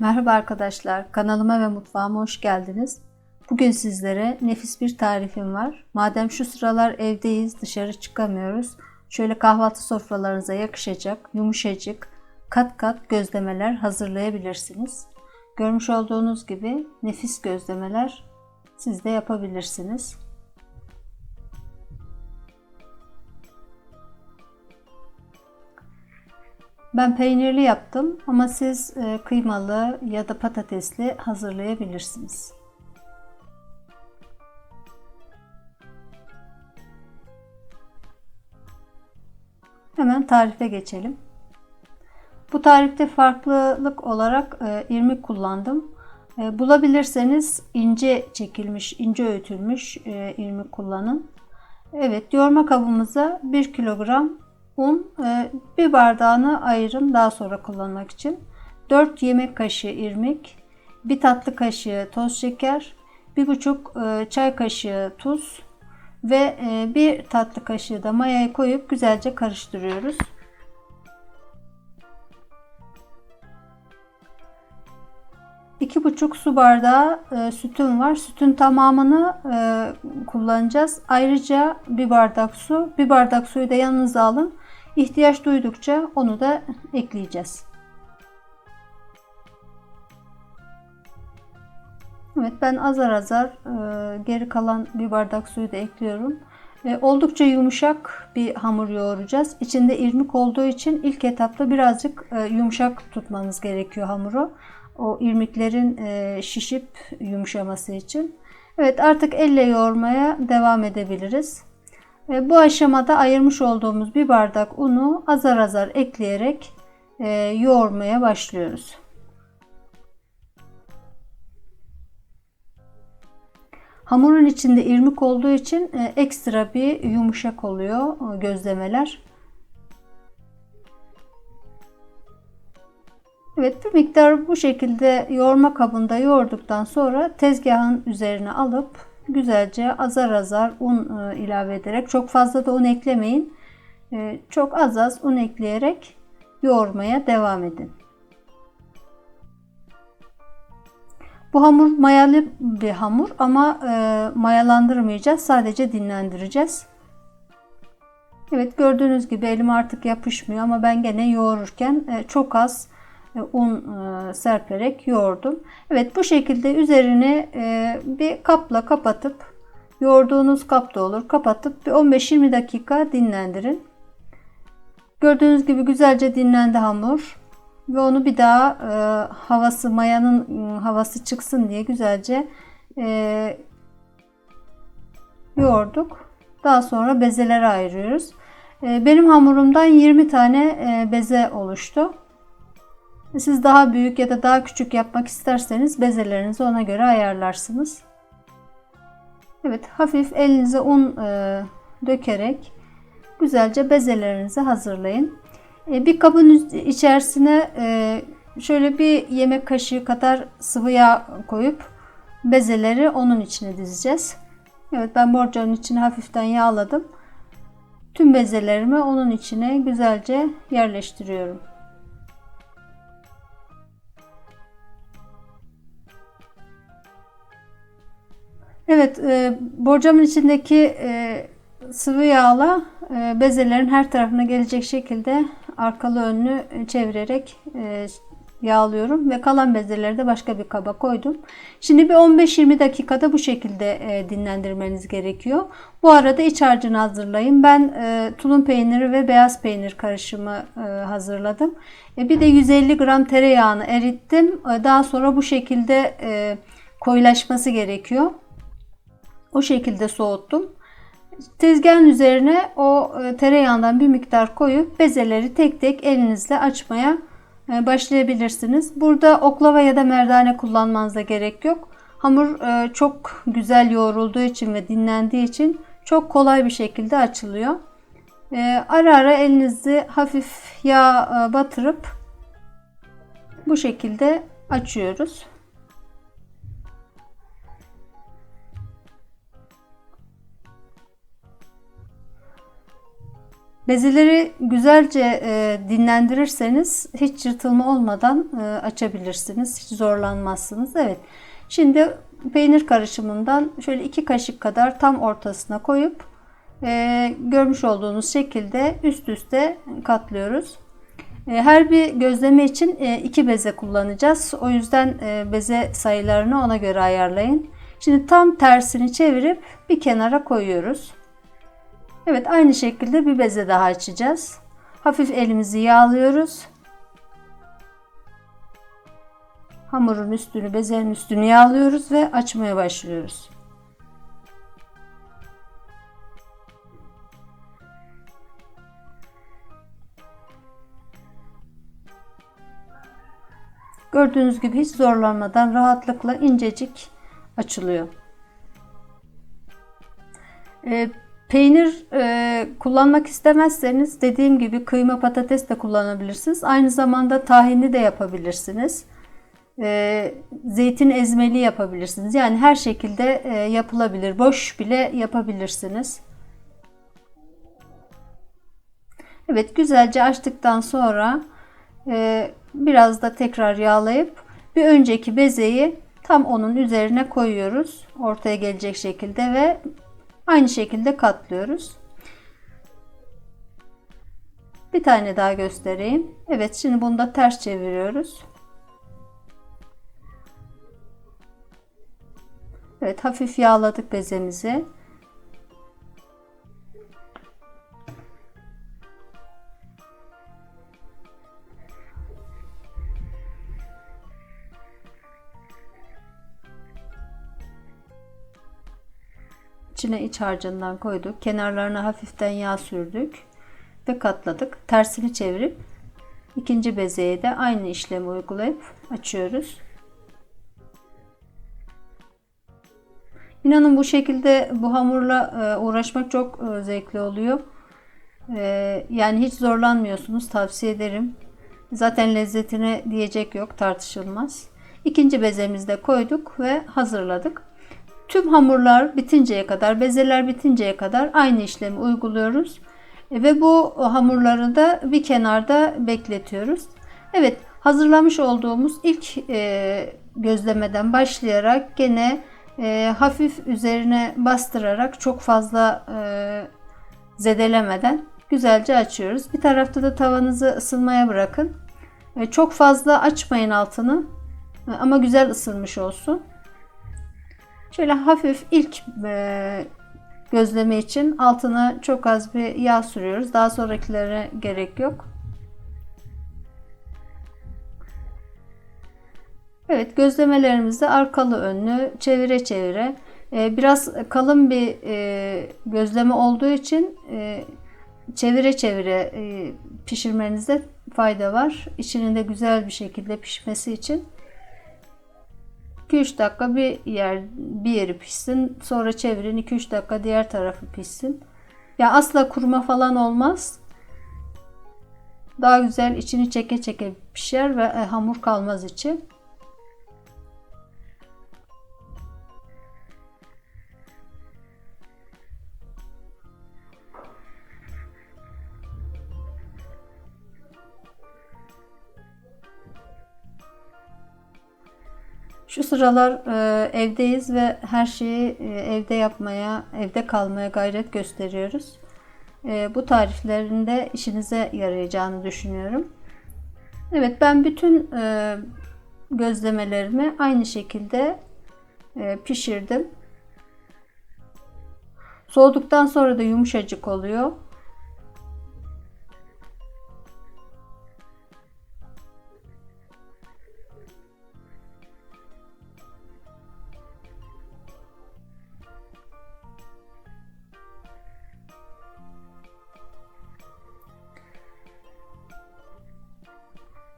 Merhaba arkadaşlar, kanalıma ve mutfağıma hoş geldiniz. Bugün sizlere nefis bir tarifim var. Madem şu sıralar evdeyiz, dışarı çıkamıyoruz. Şöyle kahvaltı sofralarınıza yakışacak, yumuşacık, kat kat gözlemeler hazırlayabilirsiniz. Görmüş olduğunuz gibi nefis gözlemeler siz de yapabilirsiniz. Ben peynirli yaptım ama siz e, kıymalı ya da patatesli hazırlayabilirsiniz. Hemen tarife geçelim. Bu tarifte farklılık olarak e, irmik kullandım. E, bulabilirseniz ince çekilmiş, ince öğütülmüş irmik kullanın. Evet, yoğurma kabımıza 1 kilogram Un e, bir bardağını ayırın daha sonra kullanmak için. 4 yemek kaşığı irmik, 1 tatlı kaşığı toz şeker, 1,5 e, çay kaşığı tuz ve 1 e, tatlı kaşığı da mayayı koyup güzelce karıştırıyoruz. İki buçuk su bardağı e, sütüm var. Sütün tamamını e, kullanacağız. Ayrıca bir bardak su. Bir bardak suyu da yanınıza alın. İhtiyaç duydukça onu da ekleyeceğiz. Evet ben azar azar e, geri kalan bir bardak suyu da ekliyorum. E, oldukça yumuşak bir hamur yoğuracağız. İçinde irmik olduğu için ilk etapta birazcık e, yumuşak tutmanız gerekiyor hamuru. O irmiklerin şişip yumuşaması için. Evet artık elle yoğurmaya devam edebiliriz. E, bu aşamada ayırmış olduğumuz bir bardak unu azar azar ekleyerek e, yoğurmaya başlıyoruz. Hamurun içinde irmik olduğu için e, ekstra bir yumuşak oluyor gözlemeler. Evet bir miktar bu şekilde yoğurma kabında yoğurduktan sonra tezgahın üzerine alıp güzelce azar azar un e, ilave ederek çok fazla da un eklemeyin. E, çok az az un ekleyerek yoğurmaya devam edin. Bu hamur mayalı bir hamur ama e, mayalandırmayacağız. Sadece dinlendireceğiz. Evet gördüğünüz gibi elim artık yapışmıyor ama ben gene yoğururken çok az un e, serperek yoğurdum. Evet bu şekilde üzerine e, bir kapla kapatıp yoğurduğunuz kap da olur kapatıp bir 15-20 dakika dinlendirin. Gördüğünüz gibi güzelce dinlendi hamur ve onu bir daha e, havası mayanın havası çıksın diye güzelce yoğurduk. Daha sonra bezelere ayırıyoruz. Benim hamurumdan 20 tane beze oluştu. Siz daha büyük ya da daha küçük yapmak isterseniz bezelerinizi ona göre ayarlarsınız. Evet hafif elinize un e, dökerek güzelce bezelerinizi hazırlayın. E, bir kabın içerisine e, şöyle bir yemek kaşığı kadar sıvı yağ koyup bezeleri onun içine dizeceğiz. Evet ben borcamın içine hafiften yağladım. Tüm bezelerimi onun içine güzelce yerleştiriyorum. Evet, e, borcamın içindeki e, sıvı yağla e, bezelerin her tarafına gelecek şekilde arkalı önlü çevirerek e, yağlıyorum ve kalan bezeleri de başka bir kaba koydum. Şimdi bir 15-20 dakikada bu şekilde e, dinlendirmeniz gerekiyor. Bu arada iç harcını hazırlayın. Ben e, tulum peyniri ve beyaz peynir karışımı e, hazırladım. E, bir de 150 gram tereyağını erittim. E, daha sonra bu şekilde e, koyulaşması gerekiyor. O şekilde soğuttum. Tezgahın üzerine o e, tereyağından bir miktar koyup bezeleri tek tek elinizle açmaya e, başlayabilirsiniz. Burada oklava ya da merdane kullanmanıza gerek yok. Hamur e, çok güzel yoğrulduğu için ve dinlendiği için çok kolay bir şekilde açılıyor. Ara ara elinizi hafif yağ batırıp bu şekilde açıyoruz. Bezeleri güzelce e, dinlendirirseniz hiç yırtılma olmadan e, açabilirsiniz. Hiç zorlanmazsınız. Evet. Şimdi peynir karışımından şöyle iki kaşık kadar tam ortasına koyup e, görmüş olduğunuz şekilde üst üste katlıyoruz. E, her bir gözleme için e, iki beze kullanacağız. O yüzden e, beze sayılarını ona göre ayarlayın. Şimdi tam tersini çevirip bir kenara koyuyoruz. Evet aynı şekilde bir beze daha açacağız. Hafif elimizi yağlıyoruz. Hamurun üstünü, bezenin üstünü yağlıyoruz ve açmaya başlıyoruz. Gördüğünüz gibi hiç zorlanmadan rahatlıkla incecik açılıyor. Ee, peynir e, kullanmak istemezseniz dediğim gibi kıyma patates de kullanabilirsiniz. Aynı zamanda tahinli de yapabilirsiniz. Ee, zeytin ezmeli yapabilirsiniz. Yani her şekilde e, yapılabilir. Boş bile yapabilirsiniz. Evet güzelce açtıktan sonra e, biraz da tekrar yağlayıp bir önceki bezeyi tam onun üzerine koyuyoruz. Ortaya gelecek şekilde ve aynı şekilde katlıyoruz. Bir tane daha göstereyim. Evet şimdi bunu da ters çeviriyoruz. Evet hafif yağladık bezemizi. İçine iç harcından koyduk. Kenarlarına hafiften yağ sürdük ve katladık. Tersini çevirip ikinci bezeye de aynı işlemi uygulayıp açıyoruz. İnanın bu şekilde bu hamurla e, uğraşmak çok e, zevkli oluyor. E, yani hiç zorlanmıyorsunuz. Tavsiye ederim. Zaten lezzetine diyecek yok tartışılmaz. İkinci bezemizi de koyduk ve hazırladık. Tüm hamurlar bitinceye kadar, bezeler bitinceye kadar aynı işlemi uyguluyoruz. Ve bu hamurları da bir kenarda bekletiyoruz. Evet, hazırlamış olduğumuz ilk gözlemeden başlayarak gene e, hafif üzerine bastırarak çok fazla e, zedelemeden güzelce açıyoruz. Bir tarafta da tavanızı ısınmaya bırakın. E, çok fazla açmayın altını e, ama güzel ısınmış olsun. Şöyle hafif ilk e, gözleme için altına çok az bir yağ sürüyoruz. Daha sonrakilere gerek yok. Evet gözlemelerimizde arkalı önlü çevire çevire e, biraz kalın bir e, gözleme olduğu için e, çevire çevire pişirmenizde fayda var. İçinin de güzel bir şekilde pişmesi için 2-3 dakika bir yer bir yeri pişsin. Sonra çevirin 2-3 dakika diğer tarafı pişsin. Ya asla kuruma falan olmaz. Daha güzel içini çeke çeke pişer ve hamur kalmaz içi. Sıralar e, evdeyiz ve her şeyi e, evde yapmaya, evde kalmaya gayret gösteriyoruz. E, bu tariflerin de işinize yarayacağını düşünüyorum. Evet ben bütün e, gözlemelerimi aynı şekilde e, pişirdim. Soğuduktan sonra da yumuşacık oluyor.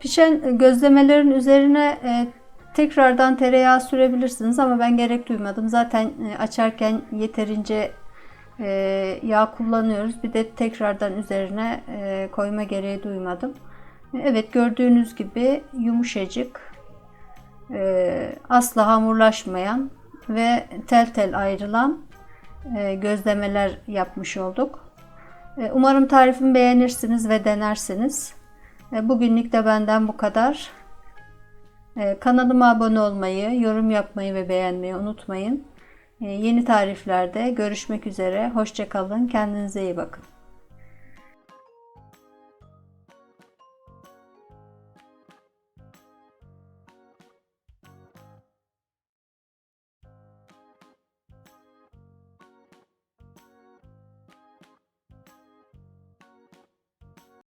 Pişen gözlemelerin üzerine e, tekrardan tereyağı sürebilirsiniz ama ben gerek duymadım. Zaten e, açarken yeterince e, yağ kullanıyoruz. Bir de tekrardan üzerine e, koyma gereği duymadım. Evet gördüğünüz gibi yumuşacık, e, asla hamurlaşmayan ve tel tel ayrılan e, gözlemeler yapmış olduk. E, Umarım tarifimi beğenirsiniz ve denersiniz. Bugünlük de benden bu kadar. E, Kanalıma abone olmayı, yorum yapmayı ve beğenmeyi unutmayın. E, Yeni tariflerde görüşmek üzere. Hoşçakalın. Kendinize iyi bakın.